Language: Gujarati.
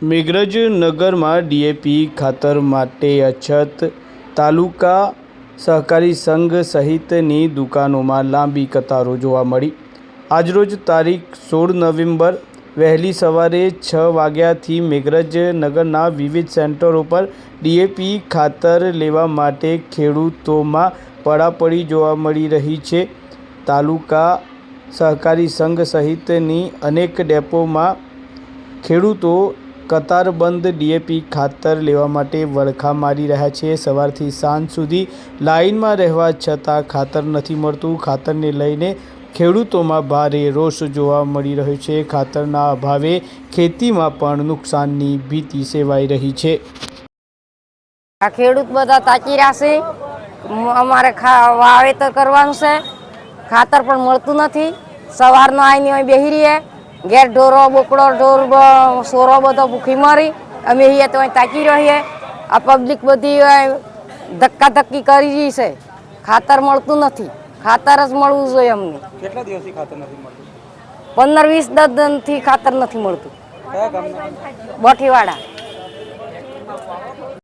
મેઘરજ નગરમાં ડીએપી ખાતર માટે અછત, તાલુકા સહકારી સંઘ સહિતની દુકાનોમાં લાંબી કતારો જોવા મળી. આજરોજ તારીખ સોળ નવેમ્બર વહેલી સવારે છ વાગ્યાથી મેઘરજ નગરના વિવિધ સેન્ટરો પર ડીએપી ખાતર લેવા માટે ખેડૂતોમાં પડાપડી જોવા મળી રહી છે. તાલુકા સહકારી સંઘ સહિતની અનેક ડેપોમાં ખેડૂતો કતારબંધ ડીએપી ખાતર લેવા માટે વળખા મારી રહ્યા છે. સવારથી સાંજ સુધી લાઇનમાં રહેવા છતાં ખાતર નથી મળતું. ખાતરને લઈને ખેડૂતોમાં ભારે રોષ જોવા મળી રહ્યો છે. ખાતરના અભાવે ખેતીમાં પણ નુકસાનની ભીતિ સેવાઈ રહી છે. આ ખેડૂત બધા તાકી છે. અમારે વાવેતર કરવાનું છે. ખાતર પણ મળતું નથી. સવારનો આવીને બેસી રહીએ. ઘેર ઢોરો બોકડો ઢોર સોરો બધો ભૂખી મરી. અમે અહીંયા તો તાકી રહીએ. આ પબ્લિક બધી ધક્કા ધક્કી કરી રહી છે. ખાતર મળતું નથી. ખાતર જ મળવું જોઈએ અમને. કેટલા દિવસથી ખાતર નથી મળતું? પંદર વીસ દસ દિનથી ખાતર નથી મળતું. બોઠીવાડા.